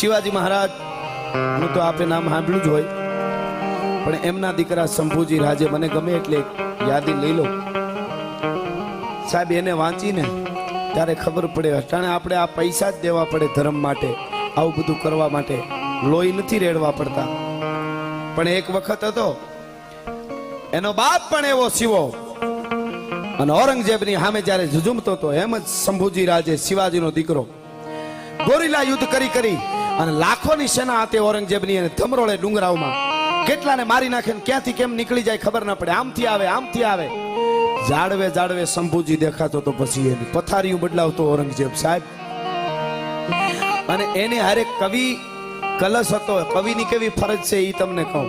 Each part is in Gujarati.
શિવાજી મહારાજ હું તો આપે નામ સાંભળ્યું જ હોય. પણ એમના દીકરા શંભુજી રાજે મને ગમે એટલે યાદી લઈ લો. સાહેબ, એને વાંચીને ત્યારે ખબર પડે, અટાણે આપણે આ પૈસા જ દેવા પડે ધર્મ માટે, આવું બધું કરવા માટે. લોહી નથી રેડવા પડતા. પણ એક વખત હતો, એનો બાપ પણ એવો શિવો. અને ઔરંગઝેબની સામે જ્યારે ઝુઝુમતો હતો, એમ જ શંભુજી રાજે શિવાજીનો દીકરો. ગોરીલા યુદ્ધ કરી કરી અને લાખોની સેના હતી ઔરંગઝેબની અને ધમરોળે ડુંગરાવમાં કેટલાને મારી નાખે ને ક્યાંથી કેમ નીકળી જાય ખબર ના પડે. આમથી આવે આમથી આવે. જાડવે જાડવે શંભુજી દેખાતો તો પછી એની પથારીઓ બદલાવતો ઔરંગઝેબ સાહેબ. અને એને હારે કવિ કલશ હતો. કવિની કેવી ફરજ છે એ તમને કહું.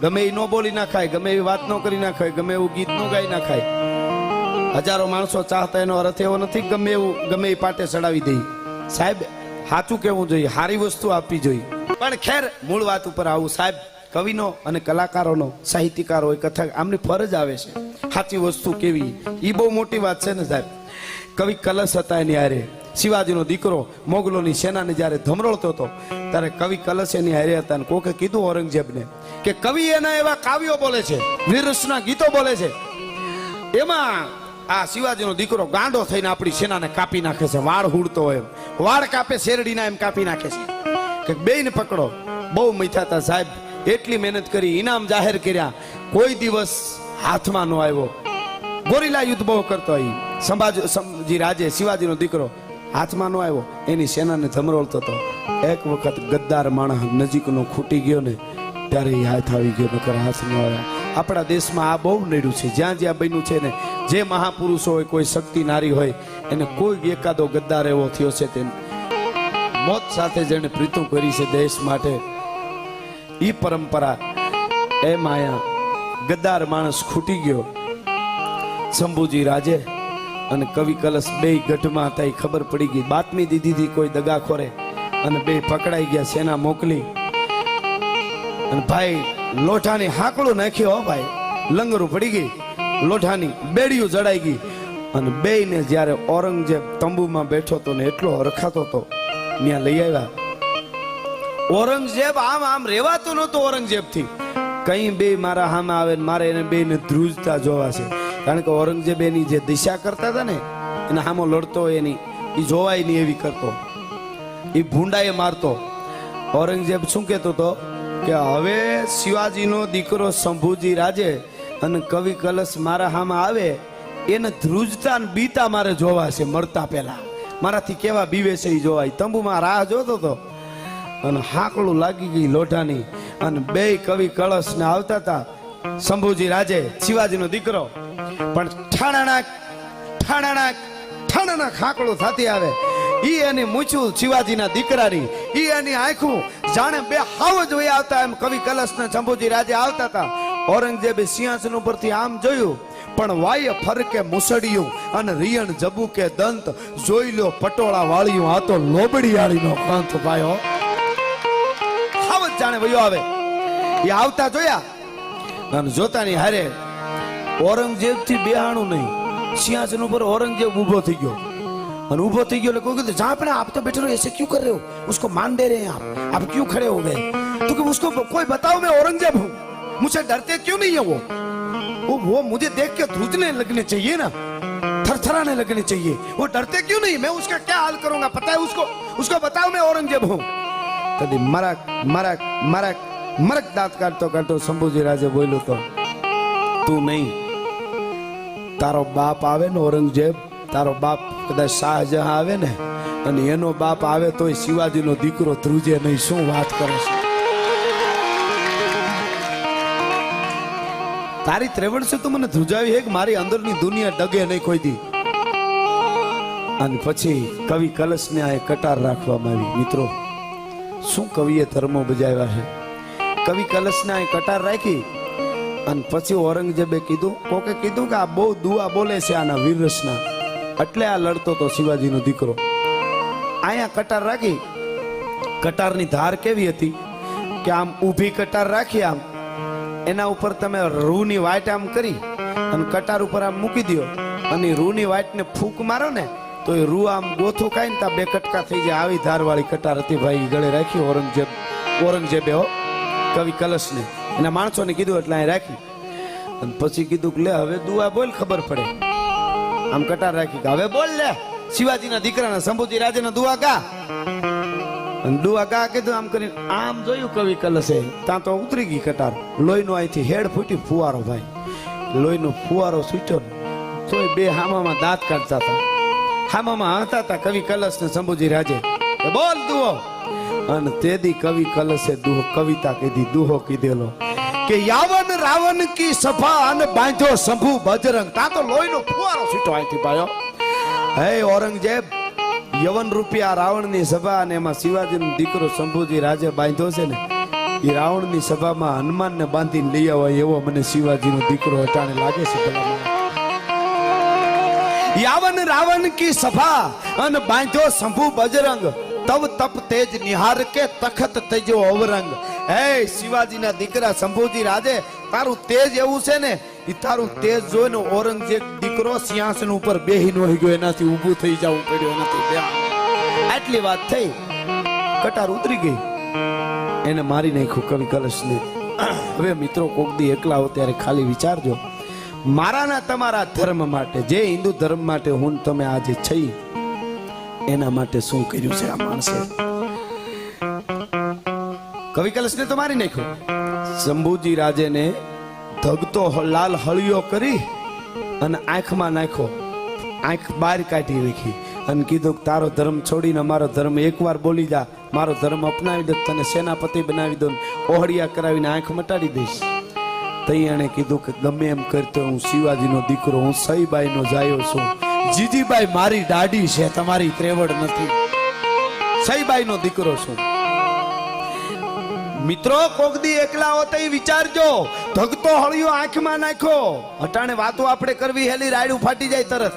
ગમે એ નો બોલી નાખાય, ગમે એવી વાત નો કરી નાખાય, ગમે એવું ગીત નો ગાઈ નાખાય. હજારો માણસો ચાહતા એનો અર્થ એવો નથી ગમે એવું, ગમે એ પાટે ચડાવી દઈ સાહેબ સાચું કેવું જોઈએ સારી વસ્તુ આપવી જોઈએ. પણ ખેર, મૂળ વાત ઉપર આવું, સાહેબ, કવિનો અને કલાકારોનો, સાહિત્યકારો હોય કથા આમની ફરજ આવે છે. સાચી વસ્તુ કેવી? એ બહુ મોટી વાત છે ને, સાહેબ. કવિ કલશ હતા એની હારે. શિવાજીનો દીકરો મોગલોની સેનાને જ્યારે ધમરોળતો હતો, ત્યારે કવિ કલશ એની હારે હતા અને કોકે કીધું ઔરંગઝેબને કે કવિ એના એવા કાવ્યો બોલે છે વીરરસના ગીતો બોલે છે. એમાં આ શિવાજીનો દીકરો ગાંડો થઈને આપણી સેનાને કાપી નાખે છે, વાળ હુડતો એમ. વાળ કાપે શેરડીના એમ કાપી નાખે છે. કે બેન પકડો. બહુ મીઠાતા સાહેબ. એટલી મહેનત કરી, ઇનામ જાહેર કર્યા. કોઈ દિવસ હાથમાં ન આવ્યો. ગોરીલા યુદ્ધ બહુ કરતો હોય. સંભાજ, સંજી રાજે, શિવાજીનો દીકરો હાથમાં ન આવ્યો. એની સેનાને ધમરોળતો હતો. એક વખત ગદ્દાર માણસ નજીકનો ખૂટી ગયો ને, ત્યારે એ હાથ આવી ગયો, નકર હાથ ન આવ્યા. આપણા દેશમાં આ બહુ નડ્યું છે. જ્યાં જ્યાં બન્યું છે ને જે મહાપુરુષો હોય, કોઈ શક્તિ નારી હોય, એને કોઈ એકાદો ગદ્દાર એવો થયો છે તેમ. મોત સાથે જેણે પ્રીતું કરી છે દેશ માટે. એ પરંપરા એ માયા ગદ્દાર માણસ ખૂટી ગયો. શંભુજી રાજે અને કવિ કલશ બે ગઢમાં હતા એ ખબર પડી ગઈ. બાતમી દીધી હતી કોઈ દગાખોરે અને બે પકડાઈ ગયા, સેના મોકલી. અને ભાઈ લોઠાની હાકડું નાખ્યો ભાઈ. લંગરું પડી ગઈ. લોઠાની બેડીઓ જડાઈ ગઈ. અને બેયને જ્યારે ઔરંગઝેબ તંબુમાં બેઠો તો ને એટલો હરખાતો તો ત્યાં લઈ આવ્યા. ઔરંગઝેબ આમ આમ રેવાતું નહોતું ઔરંગઝેબથી. કઈ બે મારા હામે આવે ને મારે એને બેને ધ્રુજતા જોવા છે. કારણ કે ઔરંગઝેબ એની જે દિશા કરતા હતા ને, એને હામો લડતો એની એ જોવાય નહીં એવી કરતો. એ ભૂંડાએ મારતો. ઔરંગઝેબ શું કહેતો હતો? કે હવે શિવાજીનો દીકરો શંભુજી રાજે અને કવિ કલશ મારા હામાં આવે, એને ધ્રુજતા ને બીતા મારે જોવા છે મરતા પહેલા. મારાથી કેવા બીવે છે એ જોવાય. તંબુમાં રાહ જોતો હતો અને હાકડું લાગી ગઈ લોઢાની અને બે કવિ કળશ ને આવતા હતા શંભુજી રાજે, શિવાજીનો દીકરો. પણ ઠાણાણાક ઠાણાણાક ઠાણાણાક હાકડું થતી આવે. ઈ એની મૂછું શિવાજીના દીકરાની, ઈ એની આંખું જાણે બે હાવ જ વહી આવતા એમ કવિ કલશ ને શંભુજી રાજે આવતા હતા ઔરંગઝેબે સિંહાસન ઉપરથી આમ જોયું પણ વાય ફરકે મુસડિયું અને રિયણ જબુ કે દંત જોઈ લો પટોળા વાળ્યું આ તો લોબડી વાળીનો કંથ ભાઈ હો હાવ જ જાણે વયો આવે એ આવતા જોયા અને જોતાની હારે ઔરંગઝેબ થી બેહાણું નહીં સિંહાસન ઉપર ઔરંગઝેબ ઊભો થઈ ગયો અને ઊભો થઈ ગયો એટલે કોઈ કીધું जहां पे आप तो बैठे रहो ऐसे क्यों कर रहे हो उसको मान दे रहे हैं आप आप क्यों खड़े हो गए तो कि उसको कोई बताओ मैं औरंगजेब हूँ मुझसे डरते क्यों नहीं है वो वो वो मुझे देख के ध्रुजने लगने चाहिए ना थरथराने लगने चाहिए वो डरते क्यों नहीं मैं उसका क्या हाल करूंगा पता है उसको उसको बताओ मैं औरंगजेब हूँ કદી મરક મરક મરક મરક દાંત કાઢતો કાઢતો શંભુજી રાજે બોલ્યો તો તું નહીં તારો બાપ આવે ને ઔરંગઝેબ તારો બાપ કદાચ શાહજહાં આવે ને અને એનો બાપ આવે તોય શિવાજીનો દીકરો ધ્રુજે નહીં શું વાત કરે છે તારી ત્રેવડ છે તો મને ધ્રુજાવી હે મારી અંદરની દુનિયા ડગે નહીં કોઈ દી. અને પછી કવિ કલશને આ કટાર રાખવામાં આવી મિત્રો, શું કવિએ ધર્મો બજાવ્યા છે? કવિ કલશને આ કટાર રાખી અને પછી ઔરંગઝેબે કીધું, કોકે કીધું કે આ બહુ દુઆ બોલે છે આના વીરરસના એટલે આ લડતો તો શિવાજીનો દીકરો. અહીંયા કટાર રાખી. કટારની ધાર કેવી હતી? કે આમ ઊભી કટાર રાખી આમ એના ઉપર તમે રૂની વાટ આમ કરી અને કટાર ઉપર આમ મૂકી દો અને રૂની વાટને ફૂંક મારો ને, તો એ રૂ આમ ગોથું ખાય ને ત્યાં બે કટકા થઈ જાય. આવી ધારવાળી કટાર હતી ભાઈ ગળે રાખી ઔરંગઝેબ, ઔરંગઝેબે હો, કવિ કલશને. એના માણસોને કીધું એટલે અહીં રાખી. અને પછી કીધું કે લે, હવે દુઆ બોલ, ખબર પડે. આમ કટાર રાખી કે, હવે બોલ લે. શિવાજીના દીકરાના શંભુજી રાજાના દુઆ ગા. દુઆ ગા કીધું આમ કરીને, આમ જોયું કવિ કલશે ત્યાં તો ઉતરી ગઈ કટાર. લોહીનો અહીંથી હેડ ફૂટી ફુવારો ભાઈ. લોહીનો ફુવારો સૂચ્યો તોય બે હામામાં દાંત કાઢતા હતા. હામામાં હતા હતા કવિ કલશ ને શંભુજી રાજે બોલ દુઓ અને તેદી કવિ કલશે દુહો, કવિતા કીધી, દુહો કીધેલો. કે યાવન રાવણ કી સભા અને બાંધ્યો શંભુ બજરંગ. ત્યાં તો લોહીનો ફુવારો છૂટો અહીંથી ભાઈઓ. હે ઔરંગઝેબ યવન રૂપિયા રાવણની સભા અને એમાં શિવાજીનો દીકરો શંભુજી રાજે બાંધ્યો છે ને, એ રાવણની સભામાં હનુમાનને બાંધીને લઈ આવે એવો મને શિવાજીનો દીકરો અટાણે લાગે છે યાવન રાવણ કી સભા અને બાંધ્યો શંભુ બજરંગ, તવ તપ તેજ નિહાર કે તખત તેજો અવરંગ. હે શિવાજીના દીકરા શંભુજી રાજે, તારું તેજ એવું છે ને ઈ તારું તેજ જોઈને ઔરંગઝેબ દીકરો સિંહાસન ઉપર બેહી નો ગયો, એનાથી ઊભું થઈ જવું પડ્યું, એનાથી આટલી વાત થઈ, કટાર ઉતરી ગઈ. એને મારી નાખ્યું કવિ કલશને હવે મિત્રો કોક દી એકલા હો ત્યારે ખાલી વિચારજો. મારાના તમારા ધર્મ માટે, જે હિન્દુ ધર્મ માટે હું તમે આજે છઈ, એના માટે શું કર્યું છે આ માણસે? કવિ કલશને તો મારી નાખ્યો. શંભુજી રાજેને ધગતો લાલ હળિયો કરી અને આંખમાં નાખ્યો. આંખ બહાર કાઢી રાખી અને કીધું કે તારો ધર્મ છોડીને મારો ધર્મ એકવાર બોલી જા. મારો ધર્મ અપનાવી દે તને સેનાપતિ બનાવી દઉં ઓહળિયા કરાવીને આંખ મટાડી દઈશ. તઈ એણે કીધું કે ગમે એમ કરતો હું શિવાજીનો દીકરો, હું સઈબાઈનો જાયો છું. જીજીબાઈ મારી દાઢી છે, તમારી ત્રેવડ નથી. સઈબાઈનો દીકરો છું. મિત્રો કોકદી એકલા હો તઈ વિચારજો. ધગતો હળિયો આંખમાં નાખ્યો. અટાણે વાતો આપણે કરવી, હેલી રાયડું ફાટી જાય તરત.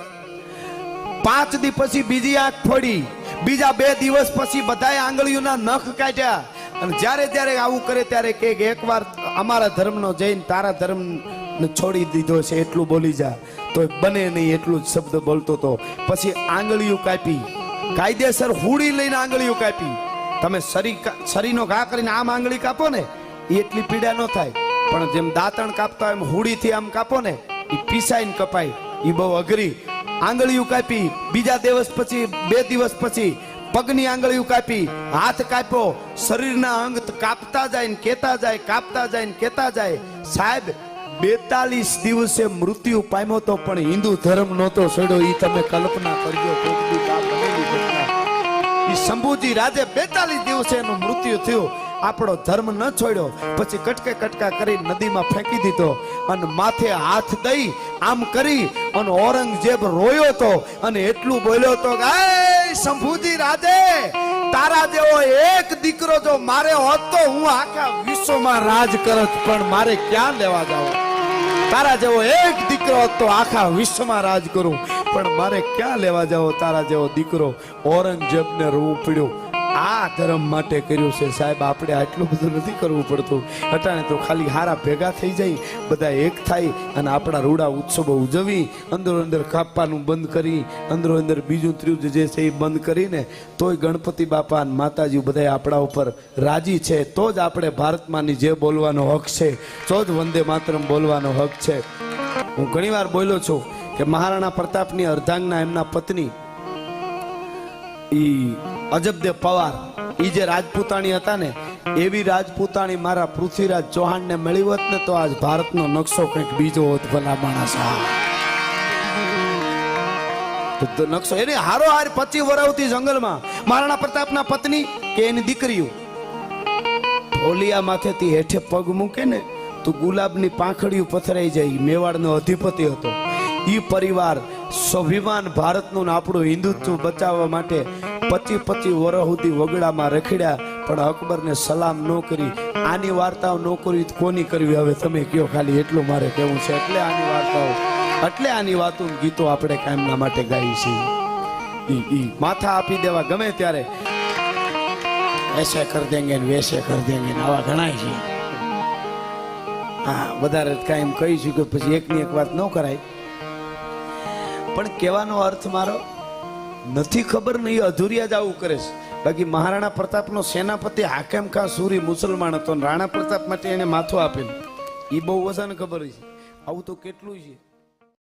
પાંચ દી પછી બીજી આંખ ફોડી. બીજા બે દિવસ પછી બધાય આંગળીઓના નખ કાઢ્યા. અને જ્યારે જ્યારે આવું કરે ત્યારે કે એકવાર અમારા ધર્મનો જૈન તારા ધર્મ છોડી દીધો છે, એટલું બોલી જા. તો બને નહીં એટલું જ શબ્દ બોલતો તો. પછી આંગળીઓ કાપી. કાયદેસર હુડી લઈને આંગળીઓ કાપી. તમે શરી શરીરનો ઘા કરીને આમ આંગળી કાપો ને એ એટલી પીડા ન થાય. પણ જેમ દાંતણ કાપતા એમ હુડીથી આમ કાપો ને એ પીસાઈને કપાય. એ બહુ અઘરી. આંગળીઓ કાપી, બીજા દિવસ પછી, બે દિવસ પછી, પગની આંગળીઓ કાપી, હાથ કાપ્યો, શરીરના અંગ કાપતા જાય ને કેતા જાય, કાપતા જાય ને કેતા જાય. સાહેબ, બેતાલીસ દિવસે મૃત્યુ પામ્યો તો પણ હિન્દુ ધર્મ નહોતો છોડ્યો. એ તમે કલ્પના કરજો શંભુજી રાજે બેતાલીસ દિવસે એનું મૃત્યુ થયું. આપણો ધર્મ ન છોડ્યો. પછી કટકે કટકા કરી નદીમાં ફેંકી દીધો અને માથે હાથ દઈ આમ કરી અને ઔરંગઝેબ રોયો તો અને એટલું બોલ્યો તો શંભુજી રાજે, તારા જેવો એક દીકરો જો મારે હોત તો હું આખા વિશ્વમાં રાજ કરત, પણ મારે ક્યાં લેવા જાવ તારા જેવો એક દીકરો હોત તો આખા વિશ્વમાં રાજ કરું. પણ મારે ક્યાં લેવા જાવ તારા જેવો દીકરો ઔરંગઝેબને રોવું પડ્યું. આ ધર્મ માટે કર્યું છે સાહેબ, આપણે આટલું બધું નથી કરવું પડતું. અટાણે તો ખાલી હારા ભેગા થઈ જાય, બધા એક થાય અને આપણા રૂડા ઉત્સવો ઉજવી, અંદરો અંદર કાપવાનું બંધ કરી, અંદરો અંદર બીજું ત્રીજું જે છે એ બંધ કરીને, તોય ગણપતિ બાપા અને માતાજી બધા આપણા ઉપર રાજી છે. તો જ આપણે ભારતમાંની જે બોલવાનો હક છે, તો જ વંદે માતરમ બોલવાનો હક છે. હું ઘણીવાર બોલ્યો છું કે મહારાણા પ્રતાપની અર્ધાંગના એમના પત્ની, ઈ અજબદેવ પવાર, ઈ જે રાજપૂતાણી હતા ને, એવી રાજપૂતાણી મારા પૃથ્વીરાજ ચૌહાણને મળી હોત ને તો આજ ભારતનો નકશો કંઈક બીજો હોત ભલા માણસ નકશો, એની હારો હાર પચી વરાવતી જંગલમાં મહારાણા પ્રતાપના પત્ની કે એની દીકરીઓ? ઓલિયા માથેથી હેઠે પગ મૂકે ને તો ગુલાબની પાંખડીઓ પથરાઈ જાય મેવાડનો અધિપતિ હતો. ઈ પરિવાર સ્વાભિમાન ભારતનું આપણું હિન્દુત્વ બચાવવા માટે પચી પચી વર્ષ સુધી વગડામાં રખડ્યા. પણ અકબરને સલામ ન કરી. આની વાર્તાઓ ન કરવી કોની કરવી? હવે તમે કયો ખાલી એટલું મારે કહેવું છે. એટલે આની વાર્તાઓ, એટલે આની વાતો ગીતો આપણે કાયમના માટે ગાઈ છીએ. માથા આપી દેવા ગમે ત્યારે. એસે કર દેંગે વેસે કર દેંગે આવા ઘણા છે. હા, વધારે કાંઈ એમ કહીશું કે પછી એકની એક વાત ન કરાય. પણ કહેવાનો અર્થ મારો નથી ખબર ને એ અધૂરિયા જ આવું કરે છે. બાકી મહારાણા પ્રતાપનો સેનાપતિ હાકેમ ખા સુરી મુસલમાન હતો રાણા પ્રતાપ માટે એને માથું આપેલું. એ બહુ વધારે ખબર છે. આવું તો કેટલું છે.